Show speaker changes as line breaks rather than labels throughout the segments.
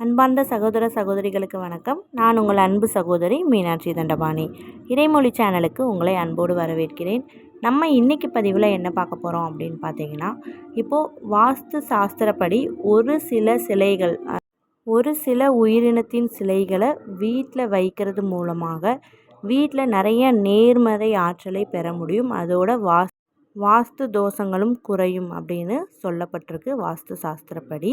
அன்பார்ந்த சகோதர சகோதரிகளுக்கு வணக்கம். நான் உங்கள் அன்பு சகோதரி மீனாட்சி தண்டபாணி. இறைமொழி சேனலுக்கு உங்களை அன்போடு வரவேற்கிறேன். நம்ம இன்றைக்கி பதிவில் என்ன பார்க்க போகிறோம் அப்படின்னு பார்த்தீங்கன்னா இப்போது வாஸ்து சாஸ்திரப்படி ஒரு சில சிலைகள் ஒரு சில உயிரினத்தின் சிலைகளை வீட்டில் வைக்கிறது மூலமாக வீட்டில் நிறைய நேர்மறை ஆற்றலை பெற முடியும். அதோட வாஸ் வாஸ்து தோஷங்களும் குறையும் அப்படின்னு சொல்லப்பட்டிருக்கு வாஸ்து சாஸ்திரப்படி.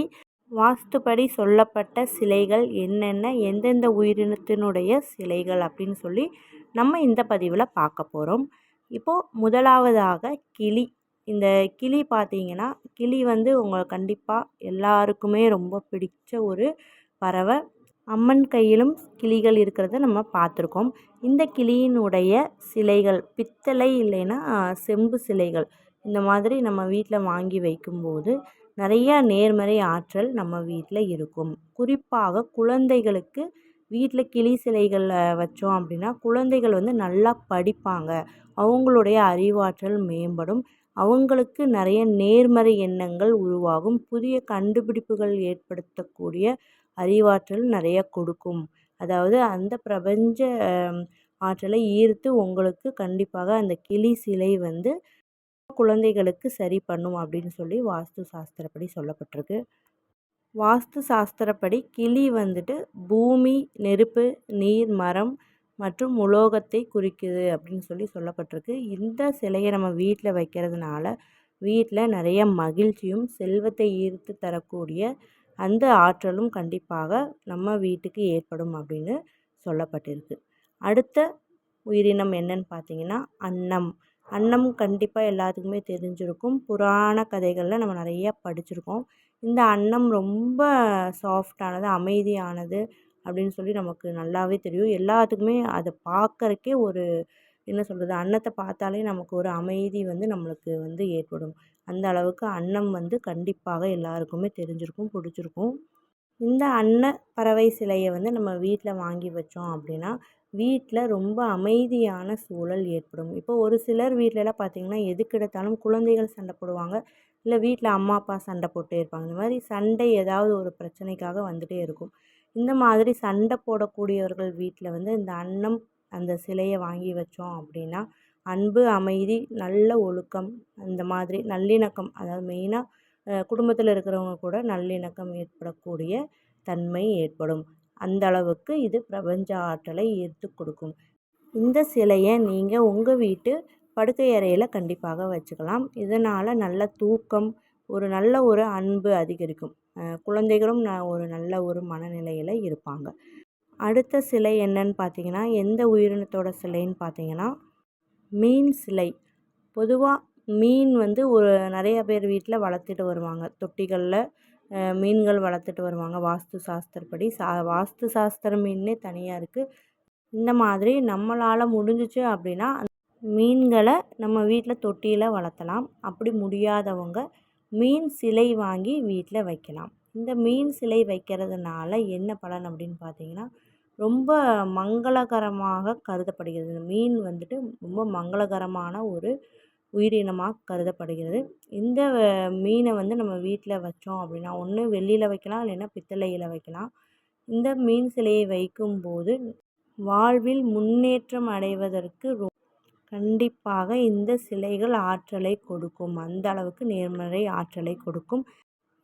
வாஸ்துப்படி சொல்லப்பட்ட சிலைகள் என்னென்ன எந்தெந்த உயிரினத்தினுடைய சிலைகள் அப்படின்னு சொல்லி நம்ம இந்த பதிவில் பார்க்க போகிறோம் இப்போது முதலாவதாக கிளி. இந்த கிளி பார்த்தீங்கன்னா கிளி வந்து உங்களை கண்டிப்பாக எல்லாருக்குமே ரொம்ப பிடிச்ச ஒரு பறவை. அம்மன் கையிலும் கிளிகள் இருக்கிறத நம்ம பார்த்துருக்கோம். இந்த கிளியினுடைய சிலைகள் பித்தளை இல்லைன்னா செம்பு சிலைகள் இந்த மாதிரி நம்ம வீட்டில் வாங்கி வைக்கும்போது நிறையா நேர்மறை ஆற்றல் நம்ம வீட்டில் இருக்கும். குறிப்பாக குழந்தைகளுக்கு வீட்டில் கிளி சிலைகளில் வச்சோம் அப்படின்னா குழந்தைகள் வந்து நல்லா படிப்பாங்க. அவங்களுடைய அறிவாற்றல் மேம்படும். அவங்களுக்கு நிறைய நேர்மறை எண்ணங்கள் உருவாகும். புதிய கண்டுபிடிப்புகள் ஏற்படுத்தக்கூடிய அறிவாற்றல் நிறைய கொடுக்கும். அதாவது அந்த பிரபஞ்ச ஆற்றலை ஈர்த்து உங்களுக்கு கண்டிப்பாக அந்த கிளி சிலை வந்து குழந்தைகளுக்கு சரி பண்ணும் அப்படின்னு சொல்லி வாஸ்து சாஸ்திரப்படி சொல்லப்பட்டிருக்கு. வாஸ்து சாஸ்திரப்படி கிளி வந்துட்டு பூமி நெருப்பு நீர் மரம் மற்றும் உலோகத்தை குறிக்குது அப்படின்னு சொல்லி சொல்லப்பட்டிருக்கு. இந்த சிலையை நம்ம வீட்டில் வைக்கிறதுனால வீட்டில் நிறைய மகிழ்ச்சியும் செல்வத்தை ஈர்த்து தரக்கூடிய அந்த ஆற்றலும் கண்டிப்பாக நம்ம வீட்டுக்கு ஏற்படும் அப்படின்னு சொல்லப்பட்டிருக்கு. அடுத்த உயிரினம் என்னன்னு பார்த்தீங்கன்னா அன்னம். அன்னம் கண்டிப்பாக எல்லாத்துக்குமே தெரிஞ்சிருக்கும். புராண கதைகளில் நம்ம நிறையா படிச்சிருக்கோம். இந்த அன்னம் ரொம்ப சாஃப்டானது அமைதியானது அப்படின்னு சொல்லி நமக்கு நல்லாவே தெரியும். எல்லாத்துக்குமே அதை பார்க்கறக்கே ஒரு என்ன சொல்கிறது அன்னத்தை பார்த்தாலே நமக்கு ஒரு அமைதி வந்து நம்மளுக்கு வந்து ஏற்படும். அந்த அளவுக்கு அன்னம் வந்து கண்டிப்பாக எல்லாருக்குமே தெரிஞ்சிருக்கும் பிடிச்சிருக்கும். இந்த அன்ன பறவை சிலையை வந்து நம்ம வீட்டில் வாங்கி வச்சோம் அப்படின்னா வீட்டில் ரொம்ப அமைதியான சூழல் ஏற்படும். இப்போ ஒரு சிலர் வீட்டிலலாம் பார்த்திங்கன்னா எதுக்கெடுத்தாலும் குழந்தைகள் சண்டை போடுவாங்க. இல்லை வீட்டில் அம்மா அப்பா சண்டை போட்டே இருப்பாங்க. இந்த மாதிரி சண்டை ஏதாவது ஒரு பிரச்சனைக்காக வந்துகிட்டே இருக்கும். இந்த மாதிரி சண்டை போடக்கூடியவர்கள் வீட்டில் வந்து இந்த அன்னம் அந்த சிலையை வாங்கி வச்சோம் அப்படின்னா அன்பு அமைதி நல்ல ஒழுக்கம் அந்த மாதிரி நல்லிணக்கம் அதாவது மெயினாக குடும்பத்தில் இருக்கிறவங்க கூட நல்லிணக்கம் ஏற்படக்கூடிய தன்மை ஏற்படும். அந்த அளவுக்கு இது பிரபஞ்ச ஆற்றலை ஈர்த்து கொடுக்கும். இந்த சிலையை நீங்கள் உங்கள் வீட்டு படுக்கை அறையில் கண்டிப்பாக வச்சுக்கலாம். இதனால் நல்ல தூக்கம் ஒரு நல்ல ஒரு அன்பு அதிகரிக்கும். குழந்தைகளும் ந ஒரு நல்ல ஒரு மனநிலையில் இருப்பாங்க. அடுத்த சிலை என்னன்னு பார்த்தீங்கன்னா எந்த உயிரினத்தோட சிலைன்னு பார்த்தீங்கன்னா மீன் சிலை. பொதுவாக மீன் வந்து ஒரு நிறைய பேர் வீட்டில் வளர்த்துட்டு வருவாங்க. தொட்டிகளில் மீன்கள் வளர்த்துட்டு வருவாங்க. வாஸ்து சாஸ்திரப்படி. சா வாஸ்து சாஸ்திர மீன்னே தனியாக இருக்குது இந்த மாதிரி நம்மளால் முடிஞ்சிச்சு அப்படின்னா மீன்களை நம்ம வீட்டில் தொட்டியில் வளர்த்தலாம். அப்படி முடியாதவங்க மீன் சிலை வாங்கி வீட்டில் வைக்கலாம். இந்த மீன் சிலை வைக்கிறதுனால என்ன பலன் அப்படின்னு பார்த்தீங்கன்னா ரொம்ப மங்களகரமாக கருதப்படுகிறது. மீன் வந்துட்டு ரொம்ப மங்களகரமான ஒரு உயிரினமாக கருதப்படுகிறது. இந்த மீனை வந்து நம்ம வீட்டில் வச்சோம் அப்படின்னா ஒன்று வெள்ளியில் வைக்கலாம் இல்லைன்னா பித்தளையில் வைக்கலாம். இந்த மீன் சிலையை வைக்கும்போது வாழ்வில் முன்னேற்றம் அடைவதற்கு ரொ கண்டிப்பாக இந்த சிலைகள் ஆற்றலை கொடுக்கும். அந்த அளவுக்கு நேர்மறை ஆற்றலை கொடுக்கும்.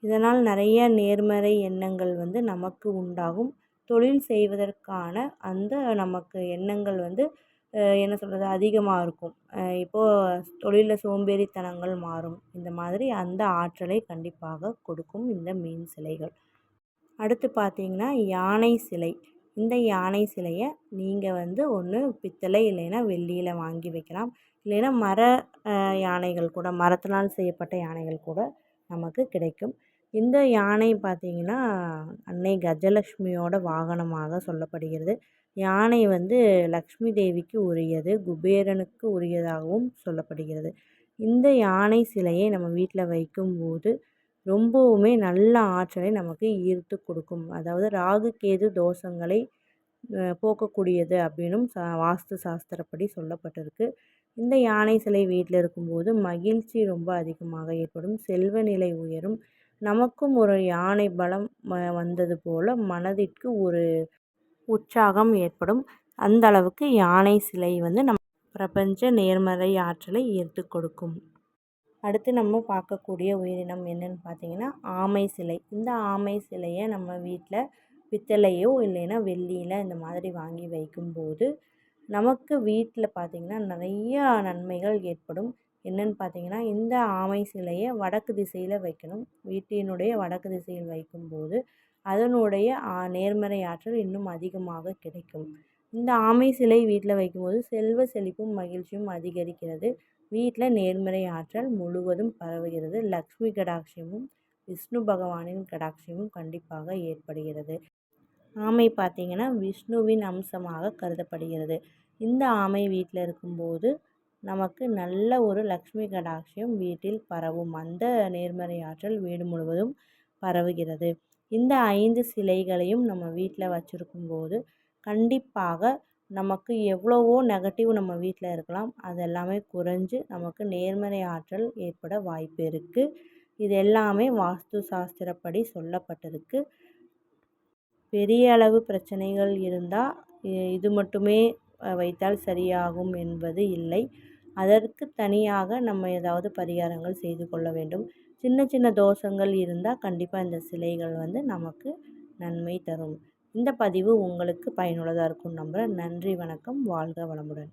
இதனால் நிறைய நேர்மறை எண்ணங்கள் வந்து நமக்கு உண்டாகும். தொழில் செய்வதற்கான அந்த நமக்கு எண்ணங்கள் வந்து என்ன சொல்கிறது அதிகமாக இருக்கும். இப்போது தொழிலில் சோம்பேறித்தனங்கள் மாறும். இந்த மாதிரி அந்த ஆற்றலை கண்டிப்பாக கொடுக்கும் இந்த மீன் சிலைகள். அடுத்து பார்த்திங்கன்னா யானை சிலை. இந்த யானை சிலையை நீங்கள் வந்து ஒன்று பித்தளை இல்லைன்னா வெள்ளியில் வாங்கி வைக்கலாம். இல்லைன்னா மர யானைகள் கூட மரத்தினால் செய்யப்பட்ட யானைகள் கூட நமக்கு கிடைக்கும். இந்த யானை பார்த்திங்கன்னா அன்னை கஜலக்ஷ்மியோட வாகனமாக சொல்லப்படுகிறது. யானை வந்து லக்ஷ்மி தேவிக்கு உரியது குபேரனுக்கு உரியதாகவும் சொல்லப்படுகிறது. இந்த யானை சிலையை நம்ம வீட்டில் வைக்கும்போது ரொம்பவுமே நல்ல ஆற்றலை நமக்கு ஈர்த்து கொடுக்கும். அதாவது ராகு கேது தோஷங்களை போக்கக்கூடியது அப்படின்னும் சா வாஸ்து சாஸ்திரப்படி சொல்லப்பட்டிருக்கு. இந்த யானை சிலை வீட்டில் இருக்கும்போது மகிழ்ச்சி ரொம்ப அதிகமாக ஏற்படும். செல்வ நிலை உயரும். நமக்கும் ஒரு யானை பலம் வந்தது போல் மனதிற்கு ஒரு உற்சாகம் ஏற்படும். அந்த அளவுக்கு யானை சிலை வந்து நம் பிரபஞ்ச நேர்மறை ஆற்றலை ஈர்த்து கொடுக்கும். அடுத்து நம்ம பார்க்கக்கூடிய உயிரினம் என்னென்னு பார்த்தீங்கன்னா ஆமை சிலை. இந்த ஆமை சிலையை நம்ம வீட்டில் பித்தளையோ இல்லைன்னா வெள்ளியில் இந்த மாதிரி வாங்கி வைக்கும்போது நமக்கு வீட்டில் பார்த்திங்கன்னா நிறையா நன்மைகள் ஏற்படும். என்னென்னு பார்த்தீங்கன்னா இந்த ஆமை சிலையை வடக்கு திசையில் வைக்கணும். வீட்டினுடைய வடக்கு திசையில் வைக்கும்போது அதனுடைய நேர்மறை ஆற்றல் இன்னும் அதிகமாக கிடைக்கும். இந்த ஆமை சிலை வீட்டில் வைக்கும்போது செல்வ செழிப்பும் மகிழ்ச்சியும் அதிகரிக்கிறது. வீட்டில் நேர்மறை ஆற்றல் முழுவதும் பரவுகிறது. லக்ஷ்மி கடாட்சியமும் விஷ்ணு பகவானின் கடாட்சியமும் கண்டிப்பாக ஏற்படுகிறது. ஆமை பார்த்திங்கன்னா விஷ்ணுவின் அம்சமாக கருதப்படுகிறது. இந்த ஆமை வீட்டில் இருக்கும்போது நமக்கு நல்ல ஒரு லக்ஷ்மி கடாட்சியம் வீட்டில் பரவும். அந்த நேர்மறை ஆற்றல் வீடு முழுவதும் பரவுகிறது. இந்த ஐந்து சிலைகளையும் நம்ம வீட்டில் வச்சுருக்கும்போது கண்டிப்பாக நமக்கு எவ்வளவோ நெகட்டிவ் நம்ம வீட்டில் இருக்கலாம். அது எல்லாமே குறைஞ்சு நமக்கு நேர்மறை ஆற்றல் ஏற்பட வாய்ப்பு இருக்குது இது எல்லாமே வாஸ்து சாஸ்திரப்படி சொல்லப்பட்டிருக்கு. பெரிய அளவு பிரச்சனைகள் இருந்தால் இது மட்டுமே வைத்தால் சரியாகும் என்பது இல்லை. அதற்கு தனியாக நம்ம ஏதாவது பரிகாரங்கள் செய்து கொள்ள வேண்டும். சின்ன சின்ன தோஷங்கள் இருந்தால் கண்டிப்பாக இந்த சிலைகள் வந்து நமக்கு நன்மை தரும். இந்த பதிவு உங்களுக்கு பயனுள்ளதாக இருக்கும் நம்புகிறேன் நன்றி வணக்கம். வாழ்க வளமுடன்.